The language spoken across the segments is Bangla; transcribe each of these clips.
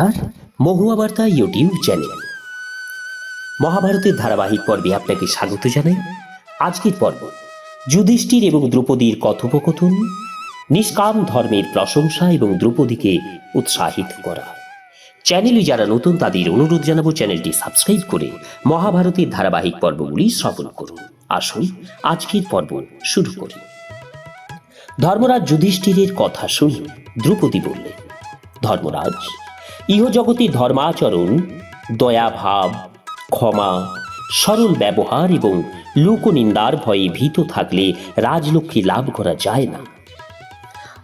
নমস্কার, মহুয়া বার্তা ইউটিউব চ্যানেল। মহাভারতের ধারাবাহিক পর্বে আপনাকে স্বাগত জানাই। আজকের পর্ব, যুধিষ্ঠির এবং দ্রৌপদীর কথোপকথন, নিষ্কাম ধর্মের প্রশংসা এবং দ্রৌপদীকে উৎসাহিত করা। চ্যানেলে যারা নতুন, তাদের অনুরোধ জানাব চ্যানেলটি সাবস্ক্রাইব করে মহাভারতের ধারাবাহিক পর্বগুলি শ্রবণ করুন। আসুন, আজকের পর্ব শুরু করি। ধর্মরাজ যুধিষ্ঠিরের কথা শুনে দ্রৌপদী বললেন, ধর্মরাজ ইহজগতে ধর্মাচরণ, দয়াভাব, ক্ষমা, সরল ব্যবহার এবং লোকনিন্দার ভয়ে ভীত থাকলে রাজলক্ষ্মী লাভ করা যায় না।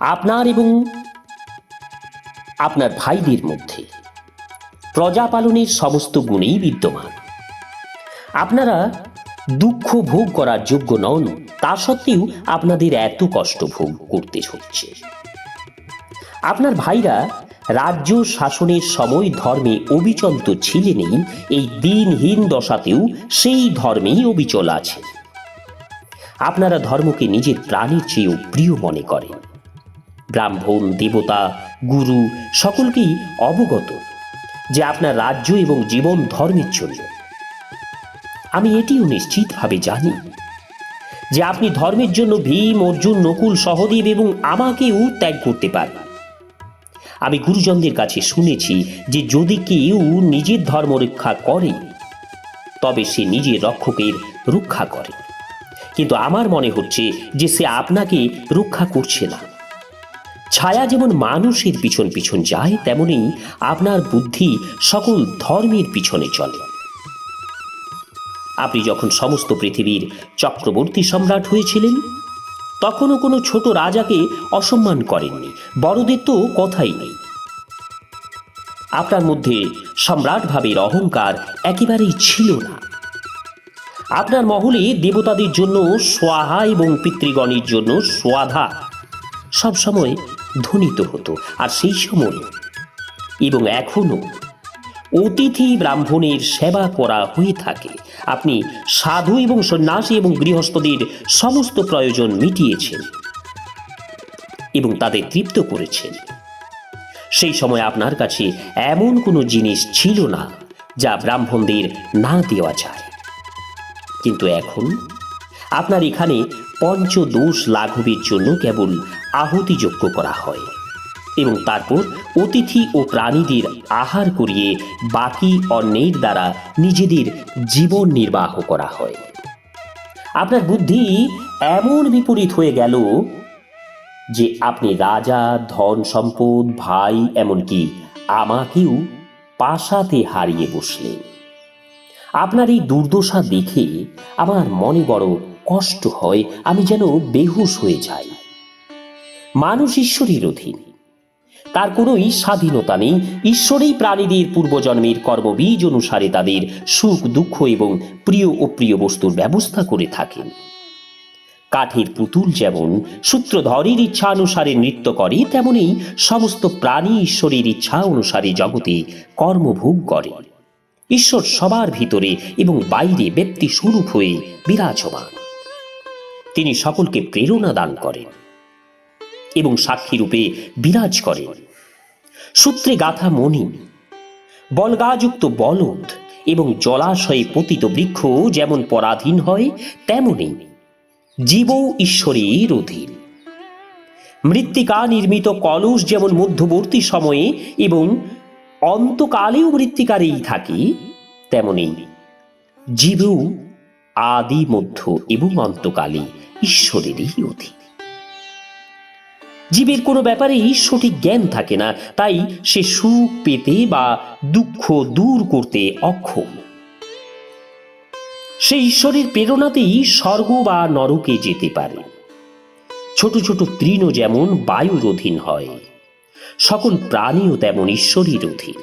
আপনার এবং আপনার ভাইদের মধ্যে প্রজা পালনের সমস্ত গুণেই বিদ্যমান। আপনারা দুঃখ ভোগ করার যোগ্য নন, তা সত্ত্বেও আপনাদের এত কষ্ট ভোগ করতে হচ্ছে। আপনার ভাইরা রাজ্য শাসনের সময় ধর্মে অবিচল তো ছিলেনই এই দিনহীন দশাতেও সেই ধর্মেই অবিচল আছে। আপনারা ধর্মকে নিজের প্রাণের চেয়েও প্রিয় মনে করেন। ব্রাহ্মণ, দেবতা, গুরু সকলকেই অবগত যে আপনার রাজ্য এবং জীবন ধর্মের জন্য। আমি এটিও নিশ্চিতভাবে জানি যে আপনি ধর্মের জন্য ভীম, অর্জুন, নকুল, সহদেব এবং আমাকেও ত্যাগ করতে পারেন। আমি গুরুজনদের কাছে শুনেছি যে যদি কেউ নিজের ধর্ম রক্ষা করে, তবে সে নিজের রক্ষকের রক্ষা করে। কিন্তু আমার মনে হচ্ছে যে সে আপনাকে রক্ষা করছে না। ছায়া যেমন মানুষের পিছন পিছন যায়, তেমনি আপনার বুদ্ধি সকল ধর্মের পিছনে চলে। আপনি যখন সমস্ত পৃথিবীর চক্রবর্তী সম্রাট হয়েছিলেন তখনও কোনো ছোট রাজাকে অসম্মান করেননি। বড়দের তো কথাই নেই। আপনার মধ্যে সম্রাট ভাবের অহংকার একেবারেই ছিল না। আপনার মহলে দেবতাদের জন্য সোয়াহা এবং পিতৃগণের জন্য সোয়াধা সবসময় ধ্বনিত হতো, আর সেই সময় এবং এখনও অতিথি ব্রাহ্মণের সেবা করা হয়ে থাকে। আপনি সাধু এবং সন্ন্যাসী এবং গৃহস্থদের সমস্ত প্রয়োজন মিটিয়েছেন এবং তাদের তৃপ্ত করেছেন। সেই সময় আপনার কাছে এমন কোনো জিনিস ছিল না যা ব্রাহ্মণদের না দেওয়া যায়। কিন্তু এখন আপনার এখানে পঞ্চদোষ লাঘবের জন্য কেবল আহুতিযোগ্য করা হয়। এবং তারপর অতিথি ও প্রাণীদের আহার করিয়ে বাকি অন্যের দ্বারা নিজেদের জীবন নির্বাহ করা হয়। আপনার বুদ্ধি এমন বিপরীত হয়ে গেল যে আপনি রাজা, ধন সম্পদ, ভাই, এমনকি আমাকেও পাশাতে হারিয়ে বসলেন। আপনার এই দুর্দশা দেখে আমার মনে বড় কষ্ট হয়, আমি যেন বেহুশ হয়ে যাই। মানুষ ঈশ্বরের অধীন। তার কোনোই স্বাধীনতা নেই। ঈশ্বরেই প্রাণীদের পূর্বজন্মের কর্মবীজ অনুসারে তাদের সুখ, দুঃখ এবং প্রিয় ও প্রিয় বস্তুর ব্যবস্থা করে থাকেন। কাঠের পুতুল যেমন সূত্রধরের ইচ্ছা অনুসারে নৃত্য করে, তেমনি সমস্ত প্রাণী ঈশ্বরের ইচ্ছা অনুসারে জগতে কর্মভোগ করে। ঈশ্বর সবার ভিতরে এবং বাইরে ব্যক্তি স্বরূপ হয়ে বিরাজমান। তিনি সকলকে প্রেরণা দান করেন। এবং সাক্ষী রূপে বিরাজ করেন সূত্রে গাথা মণি বলগাযুক্ত বলদ এবং জলাশয়ে পতিত বৃক্ষ যেমন পরাধীন হয়, তেমনি জীবও ঈশ্বরের অধীন। মৃত্তিকা নির্মিত কলস যেমন মধ্যবর্তী সময়ে এবং অন্তকালেও মৃত্তিকারেই থাকে, তেমনি জীবও আদি মধ্য এবং অন্তকালে ঈশ্বরেরই অধীন। জীবের কোনো ব্যাপারেই সঠিক জ্ঞান থাকে না, তাই সে সুখ পেতে বা দুঃখ দূর করতে অক্ষম। সে ঈশ্বরের প্রেরণাতেই স্বর্গ বা নরকে যেতে পারে। ছোট ছোট তৃণ যেমন বায়ুর অধীন হয়, সকল প্রাণীও তেমন ঈশ্বরের অধীন।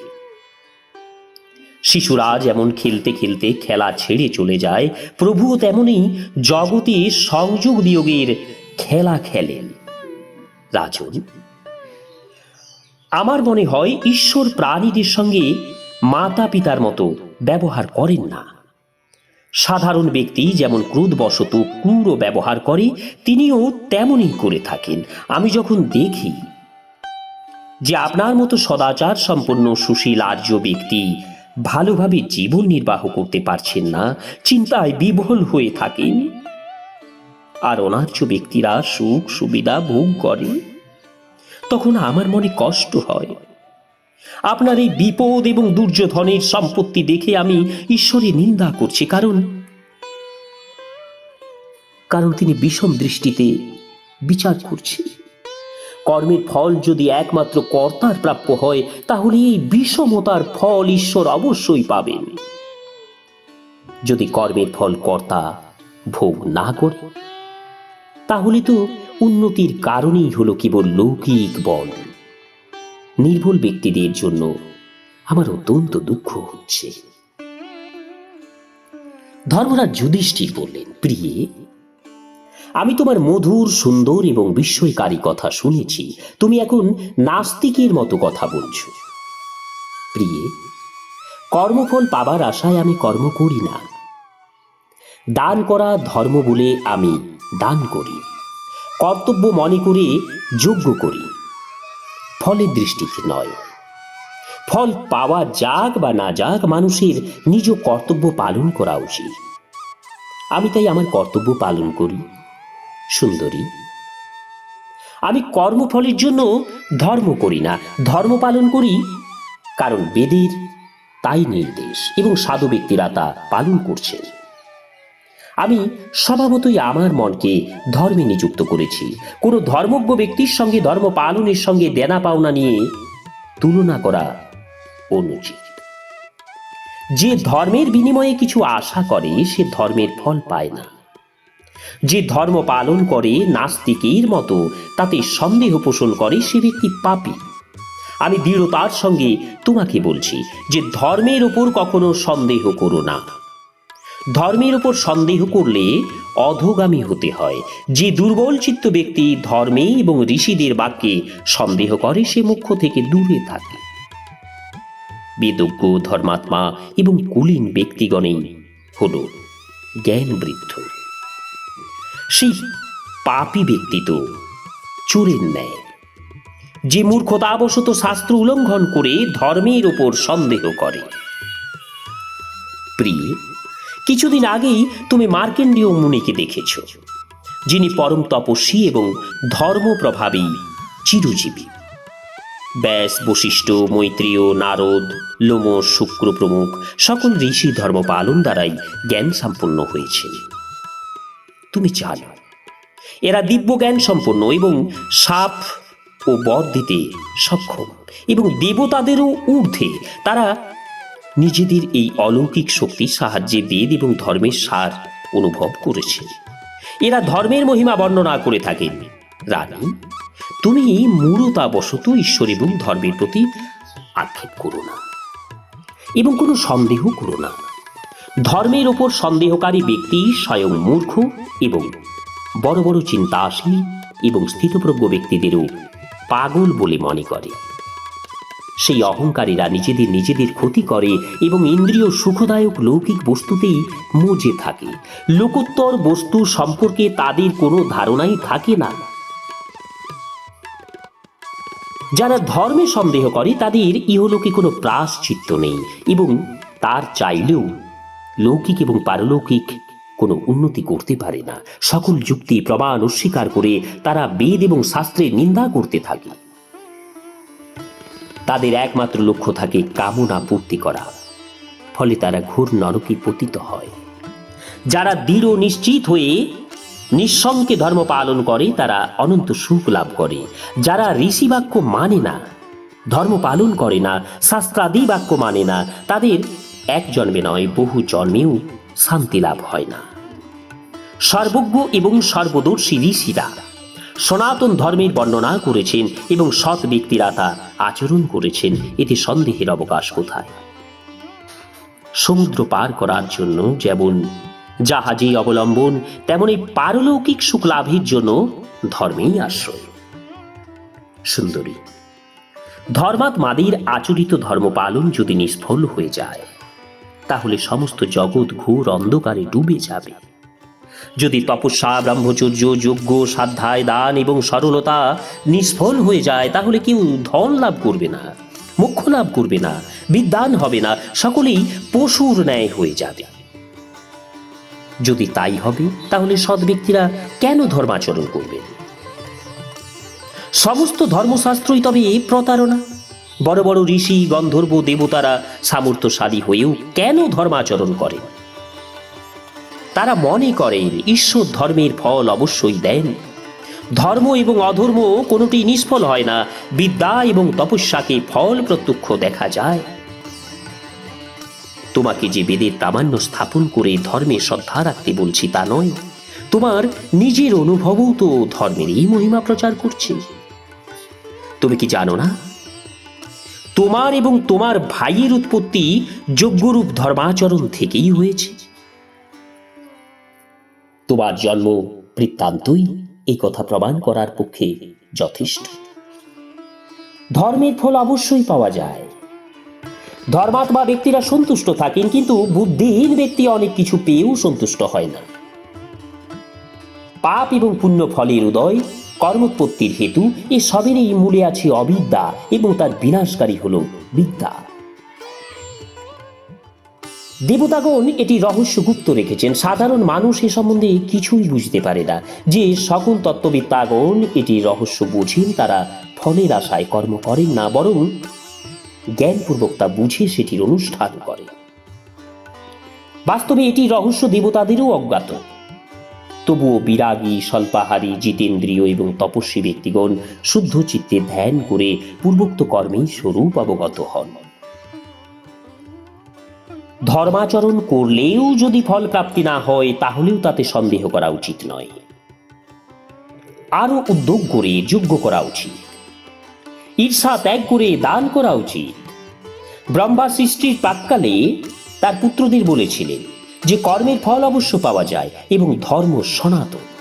শিশুরা যেমন খেলতে খেলতে খেলা ছেড়ে চলে যায়, প্রভুও তেমনি জগতে সংযোগ বিয়োগের খেলা খেলেন। রাজন। আমার মনে হয় ঈশ্বর প্রাণীদের সঙ্গে মাতা পিতার মতো ব্যবহার করেন না। সাধারণ ব্যক্তি যেমন ক্রোধবশত ক্রূর ব্যবহার করে, তিনিও তেমনই করে থাকেন। আমি যখন দেখি যে আপনার মতো সদাচার সম্পন্ন সুশীল আর্য ব্যক্তি ভালোভাবে জীবন নির্বাহ করতে পারছেন না, চিন্তায় বিভোল হয়ে থাকেন আর অনার্য ব্যক্তিরা সুখ সুবিধা ভোগ করে। তখন আমার মনে কষ্ট হয়। আপনার এই বিপদ এবং দুর্যোধনের সম্পত্তি দেখে আমি ঈশ্বরের নিন্দা করছি, কারণ কারণ তিনি বিষম দৃষ্টিতে বিচার করছেন কর্মের ফল যদি একমাত্র কর্তার প্রাপ্য হয়, তাহলে এই বিষমতার ফল ঈশ্বর অবশ্যই পাবেন। যদি কর্মের ফল কর্তা ভোগ না করে তাহলে তো উন্নতির কারণেই হলো কেবল লৌকিক বল নির্ভুল ব্যক্তিদের জন্য আমার অত্যন্ত দুঃখ হচ্ছে। ধর্মরাজ যুধিষ্ঠির বললেন, প্রিয়ে, আমি তোমার মধুর, সুন্দর এবং বিস্ময়কারী কথা শুনেছি। তুমি এখন নাস্তিকের মতো কথা বলছো। প্রিয়ে, কর্মফল পাবার আশায় আমি কর্ম করি না। দান করা ধর্ম বলে আমি দান করি, কর্তব্য মনে করে যোগ্য করি। ফলের দৃষ্টিতে নয়। ফল পাওয়া যাক বা না যাক মানুষের নিজ কর্তব্য পালন করা উচিত। আমি তাই আমার কর্তব্য পালন করি। সুন্দরী, আমি কর্মফলের জন্য ধর্ম করি না, ধর্ম পালন করি কারণ বেদের তাই নির্দেশ এবং সাধু ব্যক্তিরা তা পালন করছেন। আমি স্বভাবতই আমার মনকে ধর্মে নিযুক্ত করেছি। কোনো ধর্মজ্ঞ ব্যক্তির সঙ্গে ধর্ম পালনের সঙ্গে দেনা পাওনা নিয়ে তুলনা করা অনুচিত। যে ধর্মের বিনিময়ে কিছু আশা করে, সে ধর্মের ফল পায় না। যে ধর্ম পালন করে, নাস্তিকের মতো, তাতে সন্দেহ পোষণ করে, সে ব্যক্তি পাপী। আমি দৃঢ়তার সঙ্গে তোমাকে বলছি যে ধর্মের উপর কখনো সন্দেহ করো না। ধর্মের উপর সন্দেহ করলে অধোগামী হতে হয়। যে দুর্বল চিত্ত ব্যক্তি ধর্মে এবং ঋষিদের বাক্যে সন্দেহ করে, সে মুখ্য থেকে দূরে থাকে। বেদজ্ঞ, ধর্মাত্মা এবং কুলীন ব্যক্তিগণেই হল জ্ঞান বৃদ্ধ সেই পাপী ব্যক্তি তো চোরের ন্যায়। যে মূর্খতাবশত শাস্ত্র উল্লঙ্ঘন করে ধর্মের ওপর সন্দেহ করে। প্রিয় কিছুদিন আগেই তুমি মার্কেন্ডীয় মুনিকে দেখেছ, যিনি পরম তপস্বী এবং ধর্মপ্রভাবী চিরজীবী। ব্যাস, বশিষ্ঠ মৈত্রীয় নারদ লোমস শুক্র প্রমুখ, সকল ঋষি ধর্ম পালন দ্বারাই জ্ঞান সম্পন্ন হয়েছে। তুমি জানো, এরা দিব্য জ্ঞান সম্পন্ন এবং সাপ ও বধ দিতে সক্ষম এবং দেবতাদেরও ঊর্ধ্বে। তারা নিজেদের এই অলৌকিক শক্তির সাহায্যে বেদ এবং ধর্মের সার অনুভব করেছে। এরা ধর্মের মহিমা বর্ণনা করে থাকেন রানী, তুমি মূরতাবশত ঈশ্বর এবং ধর্মের প্রতি আক্ষেপ করো না এবং কোনো সন্দেহ করো না। ধর্মের ওপর সন্দেহকারী ব্যক্তি স্বয়ং মূর্খ এবং বড় বড় চিন্তাশীল এবং স্থিতপ্রজ্ঞ ব্যক্তিদেরও পাগল বলে মনে করে। সেই অহংকারীরা নিজেদের নিজেদের ক্ষতি করে এবং ইন্দ্রিয় সুখদায়ক লৌকিক বস্তুতেই মজে থাকে। লোকোত্তর বস্তু সম্পর্কে তাদের কোনো ধারণাই থাকে না। যারা ধর্মে সন্দেহ করে, তাদের ইহলোকে কোনো প্রাশ্চিত্য নেই এবং তার চাইলেও লৌকিক এবং পারলৌকিক কোনো উন্নতি করতে পারে না। সকল যুক্তি প্রমাণ অস্বীকার করে তারা বেদ এবং শাস্ত্রের নিন্দা করতে থাকে। তাদের একমাত্র লক্ষ্য থাকে কামনা পূর্তি করা। ফলে তারা ঘোর নরকে পতিত হয়। যারা দৃঢ় নিশ্চিত হয়ে নিঃসঙ্গে ধর্ম পালন করে, তারা অনন্ত সুখ লাভ করে। যারা ঋষি বাক্য মানে না, ধর্ম পালন করে না, শাস্ত্রাদি বাক্য মানে না, তাদের এক জন্মে নয়, বহু জন্মেও শান্তি লাভ হয় না। সর্বজ্ঞ এবং সর্বদর্শী ঋষিরা সনাতন ধর্মের বর্ণনা করেছেন এবং সৎ ব্যক্তিরা তা আচরণ করেছেন। এতে সন্দেহের অবকাশ কোথায়? সমুদ্র পার করার জন্য যেমন জাহাজে অবলম্বন, তেমনি পারলৌকিক সুখ লাভের জন্য ধর্মেই আশ্রয়। সুন্দরী, ধর্মাত্মাদের আচরিত ধর্ম পালন যদি নিষ্ফল হয়ে যায়, তাহলে সমস্ত জগৎ ঘোর অন্ধকারে ডুবে যাবে। যদি তপস্যা ব্রহ্মচর্য যজ্ঞ সাধ্যায় দান এবং সরলতা নিষ্ফল হয়ে যায়, তাহলে কেউ ধন লাভ করবে না মুখ্য লাভ করবে না, বিদ্যান হবে না, সকলেই পশুর ন্যায় হয়ে যাবে। যদি তাই হবে, তাহলে সৎ ব্যক্তিরা কেন ধর্মাচরণ করবে? সমস্ত ধর্মশাস্ত্রই তবে এই প্রতারণা। বড় বড় ঋষি, গন্ধর্ব, দেবতারা সামর্থ্যশালী হয়েও কেন ধর্মাচরণ করেন? তারা মনে করেন ঈশ্বর ধর্মের ফল অবশ্যই দেন। ধর্ম এবং অধর্ম কোনোটি নিষ্ফল হয় না, বিদ্যা এবং তপস্যাকে ফল প্রত্যক্ষ দেখা যায়। তোমাকে যে বেদের প্রামাণ্য স্থাপন করে ধর্মে শ্রদ্ধা রাখতে বলছি তা নয়। তোমার নিজের অনুভবও তো ধর্মেরই মহিমা প্রচার করছে। তুমি কি জানো না? তোমার এবং তোমার ভাইয়ের উৎপত্তি যজ্ঞরূপ ধর্মাচরণ থেকেই হয়েছে। তোমার জন্ম বৃত্তান্তই এই কথা প্রমাণ করার পক্ষে যথেষ্ট। ধর্মের ফল অবশ্যই পাওয়া যায়। ধর্মাত্মা ব্যক্তিরা সন্তুষ্ট থাকেন, কিন্তু বুদ্ধিহীন ব্যক্তি অনেক কিছু পেয়েও সন্তুষ্ট হয় না। পাপ এবং পুণ্য ফলের উদয়, কর্মোৎপত্তির হেতু, এ সবেরই মূলে আছে অবিদ্যা এবং তার বিনাশকারী হল বিদ্যা। দেবতাগণ এটি রহস্য গুপ্ত রেখেছেন। সাধারণ মানুষ এ সম্বন্ধে কিছুই বুঝতে পারে না। যে সকল তত্ত্ববিদ্যাগণ এটি রহস্য বুঝেন, তারা ফলের আশায় কর্ম করেন না, বরং জ্ঞানপূর্বক তা বুঝে সেটির অনুষ্ঠান করে বাস্তবে এটি রহস্য দেবতাদেরও অজ্ঞাত। তবুও বিরাগী, স্বল্পাহারী, জিতেন্দ্রীয় এবং তপস্বী ব্যক্তিগণ শুদ্ধ চিত্তে ধ্যান করে পূর্বোক্ত কর্মেই স্বরূপ অবগত হন। ধর্মাচরণ করলেও যদি ফল প্রাপ্তি না হয়, তাহলেও তাতে সন্দেহ করা উচিত নয়। আরও উদ্যোগ করে যোগ্য করা উচিত। ঈর্ষা ত্যাগ করে দান করা উচিত। ব্রহ্মা সৃষ্টির প্রাককালে তার পুত্রদের বলেছিলেন যে, কর্মের ফল অবশ্য পাওয়া যায় এবং ধর্ম সনাতন।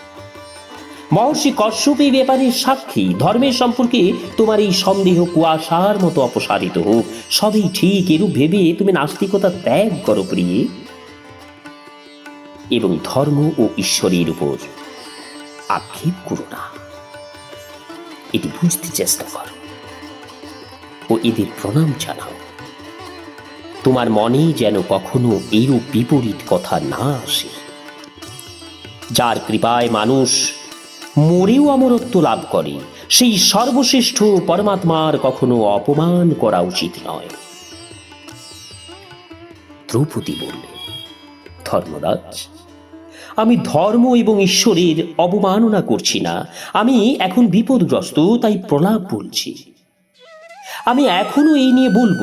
মহর্ষি কশ্যপ এই ব্যাপারে সাক্ষী, ধর্মের সম্পর্কে তোমার এই সন্দেহ, কুয়াশার মতো অপসারিত হোক। সবই ঠিক, এরূপ ভেবে তুমি নাস্তিকতা ত্যাগ করো প্রিয়ে। এবং ধর্ম ও ঈশ্বরের উপর আক্ষেপ করো না। এটি বুঝতে চেষ্টা করো। ও এদের প্রণাম জানাও। তোমার মনে যেন কখনো এরূপ বিপরীত কথা না আসে। যার কৃপায় মানুষ মরেও অমরত্ব লাভ করে। সেই সর্বশ্রেষ্ঠ পরমাত্মার কখনো অপমান করা উচিত নয়। দ্রৌপদী বললেন ধর্মরাজ, আমি ধর্ম এবং ঈশ্বরের অবমাননা করছি না। আমি এখন বিপদগ্রস্ত, তাই প্রলাপ বলছি। আমি এখনও এই নিয়ে বলব,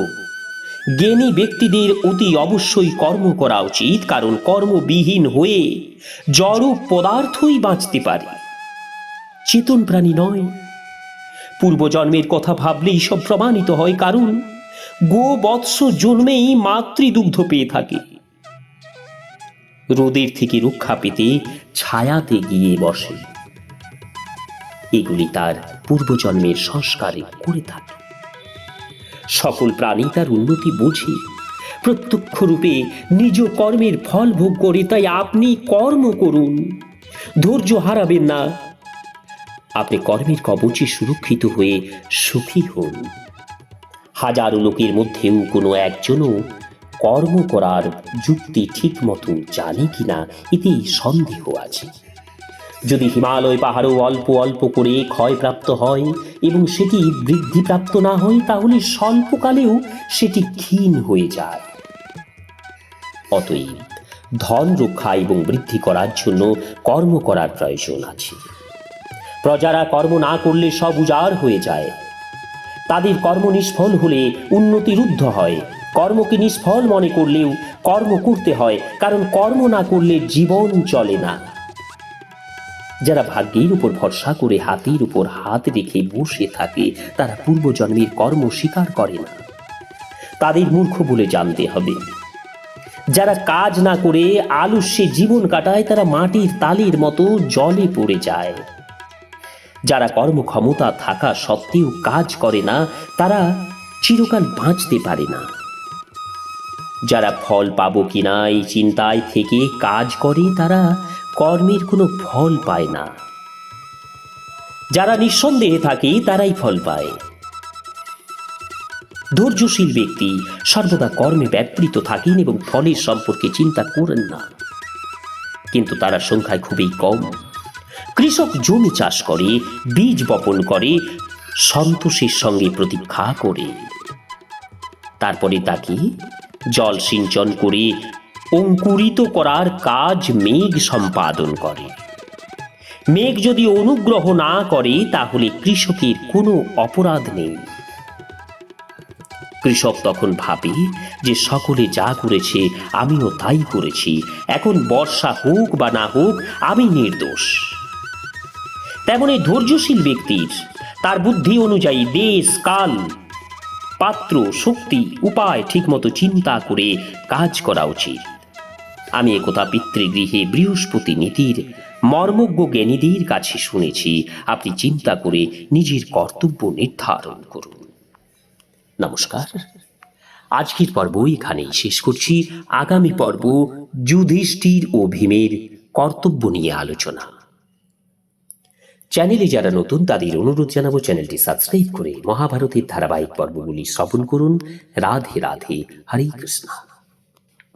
জ্ঞানী ব্যক্তিদের অতি অবশ্যই কর্ম করা উচিত, কারণ কর্মবিহীন হয়ে জড় পদার্থই বাঁচতে পারে। চেতন প্রাণী নয়। পূর্বজন্মের কথা ভাবলেই সব প্রমাণিত হয়, কারণ গো বৎস জন্মেই মাতৃদুগ্ধ পেয়ে থাকে। রোদের থেকে রক্ষা পেতে ছায়াতে গিয়ে বসে। এগুলি তার পূর্বজন্মের সংস্কারে করে থাকে। সকল প্রাণী তার উন্নতি বোঝে। প্রত্যক্ষ রূপে নিজ কর্মের ফল ভোগ করে, তাই আপনি কর্ম করুন। ধৈর্য হারাবেন না। আপনি কর্মের কবচে সুরক্ষিত হয়ে সুখী হন। হাজারো লোকের মধ্যেও কোনো একজনও কর্ম করার যুক্তি ঠিক মতো জানে কিনা এতে সন্দেহ আছে। যদি হিমালয় পাহাড়ও অল্প অল্প করে ক্ষয়প্রাপ্ত হয় এবং সেটি বৃদ্ধিপ্রাপ্ত না হয়, তাহলে স্বল্পকালেও সেটি ক্ষীণ হয়ে যায়। অতএব ধন রক্ষা এবং বৃদ্ধি করার জন্য কর্ম করার প্রয়োজন আছে। প্রজারা কর্ম না করলে সব উজাড় হয়ে যায়। তাদের কর্ম নিষ্ফল হলে উন্নতি রুদ্ধ হয়। কর্মকে নিষ্ফল মনে করলেও কর্ম করতে হয়, কারণ কর্ম না করলে জীবন চলে না। যারা ভাগ্যের উপর ভরসা করে হাতের উপর হাত রেখে বসে থাকে, তারা পূর্বজন্মের কর্ম স্বীকার করে না। তাদের মূর্খ বলে জানতে হবে। যারা কাজ না করে আলস্যে জীবন কাটায়, তারা মাটির তালির মতো জলে পড়ে যায়। যারা কর্মক্ষমতা থাকা সত্ত্বেও কাজ করে না, তারা চিরকাল বাঁচতে পারে না। যারা ফল পাবো কিনা এই চিন্তায় থেকে কাজ করে, তারা কর্মের কোনো ফল পায় না। যারা নিঃসন্দেহে থাকে, তারাই ফল পায়। ধৈর্যশীল ব্যক্তি সর্বদা কর্মে ব্যাপৃত থাকেন এবং ফলের সম্পর্কে চিন্তা করেন না। কিন্তু তারা সংখ্যায় খুবই কম। কৃষক জমি চাষ করে, বীজ বপন করে, সন্তোষের সঙ্গে প্রতীক্ষা করে। তারপরে তাকে জল সিঞ্চন করে, অঙ্কুরিত করার কাজ মেঘ সম্পাদন করে। মেঘ যদি অনুগ্রহ না করে, তাহলে কৃষকের কোনো অপরাধ নেই। কৃষক তখন ভাবে যে সকলে যা করেছে, আমিও তাই করেছি। এখন বর্ষা হোক বা না হোক, আমি নির্দোষ। তেমনি ধৈর্যশীল ব্যক্তির। তার বুদ্ধি অনুযায়ী দেশ, কাল, পাত্র, শক্তি, উপায় ঠিকমতো চিন্তা করে কাজ করা উচিত। আমি একথা পিতৃগৃহে বৃহস্পতি নীতির মর্মজ্ঞ জ্ঞানীদের কাছে শুনেছি। আপনি চিন্তা করে নিজের কর্তব্য নির্ধারণ করুন। নমস্কার। আজকের পর্ব এখানেই শেষ করছি। আগামী পর্ব যুধিষ্ঠির ও ভীমের কর্তব্য নিয়ে আলোচনা। চ্যানেলে যারা নতুন, তাদের অনুরোধ জানাব চ্যানেলটি সাবস্ক্রাইব করে মহাভারতের ধারাবাহিক পর্বগুলি শ্রবণ করুন। রাধে রাধে, হরে কৃষ্ণ।